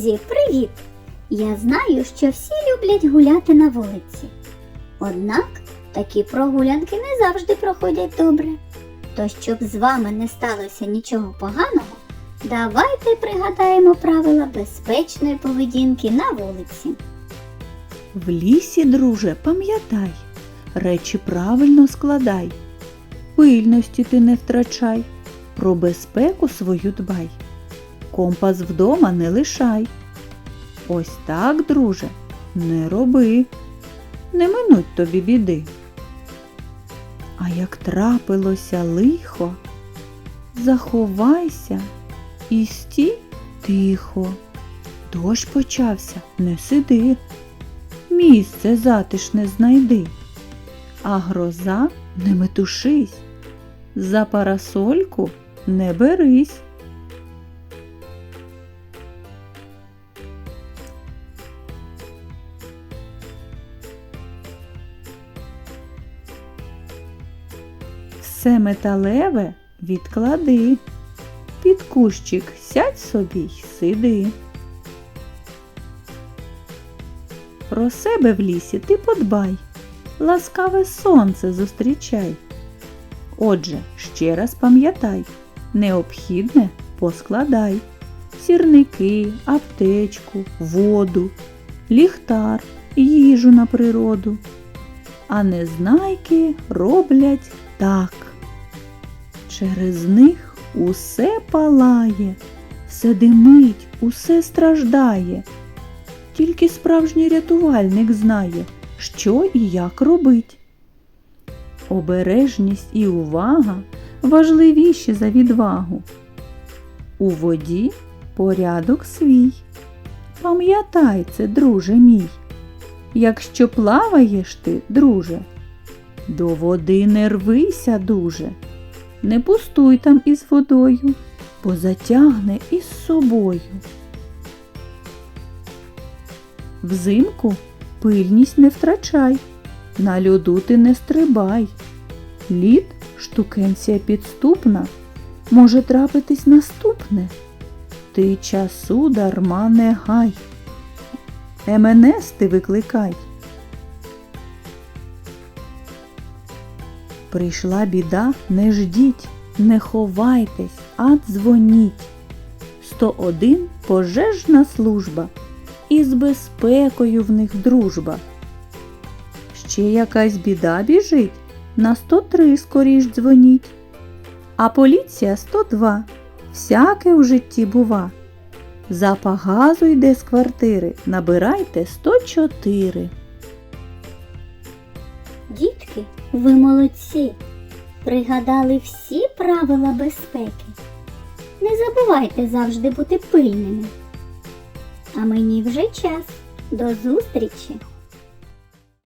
Друзі, привіт! Я знаю, що всі люблять гуляти на вулиці. Однак такі прогулянки не завжди проходять добре. То щоб з вами не сталося нічого поганого, давайте пригадаємо правила безпечної поведінки на вулиці. В лісі, друже, пам'ятай, речі правильно складай, пильності ти не втрачай, про безпеку свою дбай, компас вдома не лишай. Ось так, друже, не роби, не минуть тобі біди. А як трапилося лихо, заховайся і стій тихо. Дощ почався, не сиди місце затишне знайди, а гроза не метушись, за парасольку не берись. Все металеве відклади, під кущик сядь собі й сиди. Про себе в лісі ти подбай, ласкаве сонце зустрічай. Отже, ще раз пам'ятай, необхідне поскладай сірники, аптечку, воду, ліхтар, їжу на природу. А незнайки роблять так. Через них усе палає, все димить, усе страждає. Тільки справжній рятувальник знає, що і як робить. Обережність і увага важливіші за відвагу. У воді порядок свій. Пам'ятай це, друже мій. Якщо плаваєш ти, друже, до води не рвися дуже, не пустуй там із водою, бо затягне із собою. Взимку пильність не втрачай, на льоду ти не стрибай. Лід штукенція підступна, може трапитись наступне. Ти часу дарма не гай. МНС ти викликай. Прийшла біда, не ждіть, не ховайтесь, а дзвоніть. 101 пожежна служба і з безпекою в них дружба. Ще якась біда біжить, на 103 скоріш дзвоніть. А поліція 102. Всяке в житті бува. Запах газу йде з квартири, набирайте 104. Дітки, ви молодці! Пригадали всі правила безпеки. Не забувайте завжди бути пильними. А мені вже час. До зустрічі!